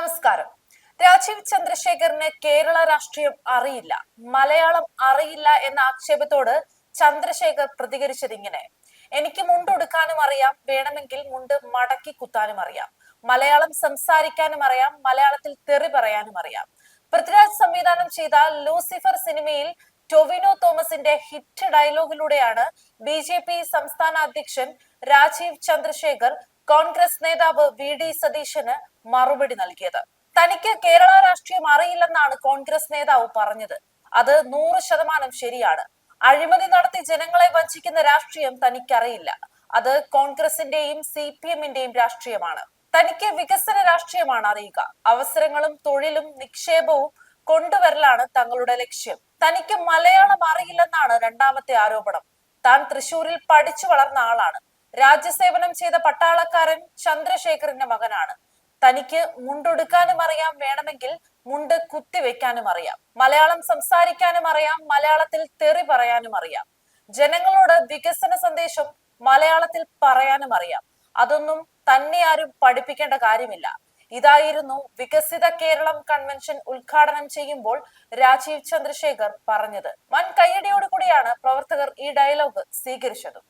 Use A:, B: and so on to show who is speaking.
A: നമസ്കാരം. രാജീവ് ചന്ദ്രശേഖറിന് കേരള രാഷ്ട്രീയം അറിയില്ല. മലയാളം അറിയില്ല എന്ന ആക്ഷേപത്തോട് ചന്ദ്രശേഖർ പ്രതികരിച്ചത് ഇങ്ങനെ. എനിക്ക് മുണ്ടൊടുക്കാനും അറിയാം വേണമെങ്കിൽ മുണ്ട് മടക്കി കുത്താനും അറിയാം. മലയാളം സംസാരിക്കാനും അറിയാം മലയാളത്തിൽ തെറി പറയാനും അറിയാം. പൃഥ്വിരാജ് സംവിധാനം ചെയ്ത ലൂസിഫർ സിനിമയിൽ ടൊവിനോ തോമസിന്റെ ഹിറ്റ് ഡയലോഗിലൂടെയാണ് ബി ജെ പി സംസ്ഥാന അധ്യക്ഷൻ രാജീവ് ചന്ദ്രശേഖർ കോൺഗ്രസ് നേതാവ് വി ഡി സതീശന് മറുപടി നൽകിയത്. തനിക്ക് കേരള രാഷ്ട്രീയം അറിയില്ലെന്നാണ് കോൺഗ്രസ് നേതാവ് പറഞ്ഞത്. അത് നൂറ് ശതമാനം ശരിയാണ്. അഴിമതി നടത്തി ജനങ്ങളെ വഞ്ചിക്കുന്ന രാഷ്ട്രീയം തനിക്കറിയില്ല. അത് കോൺഗ്രസിന്റെയും സി പി എമ്മിന്റെയും രാഷ്ട്രീയമാണ്. തനിക്ക് വികസന രാഷ്ട്രീയമാണ് അറിയുക. അവസരങ്ങളും തൊഴിലും നിക്ഷേപവും കൊണ്ടുവരലാണ് തങ്ങളുടെ ലക്ഷ്യം. തനിക്ക് മലയാളം അറിയില്ലെന്നാണ് രണ്ടാമത്തെ ആരോപണം. താൻ തൃശൂരിൽ പഠിച്ചു വളർന്ന ആളാണ്. രാജ്യസേവനം ചെയ്ത പട്ടാളക്കാരൻ ചന്ദ്രശേഖറിന്റെ മകനാണ്. തനിക്ക് മുണ്ടൊടുക്കാനും അറിയാം വേണമെങ്കിൽ മുണ്ട് കുത്തിവെക്കാനും അറിയാം. മലയാളം സംസാരിക്കാനും അറിയാം മലയാളത്തിൽ തെറി പറയാനും അറിയാം. ജനങ്ങളോട് വികസന സന്ദേശം മലയാളത്തിൽ പറയാനും അറിയാം. അതൊന്നും തന്നെ ആരും പഠിപ്പിക്കേണ്ട കാര്യമില്ല. ഇതായിരുന്നു വികസിത കേരളം കൺവെൻഷൻ ഉദ്ഘാടനം ചെയ്യുമ്പോൾ രാജീവ് ചന്ദ്രശേഖർ പറഞ്ഞത്. വൻ കയ്യടിയോടുകൂടിയാണ് പ്രവർത്തകർ ഈ ഡയലോഗ് സ്വീകരിച്ചത്.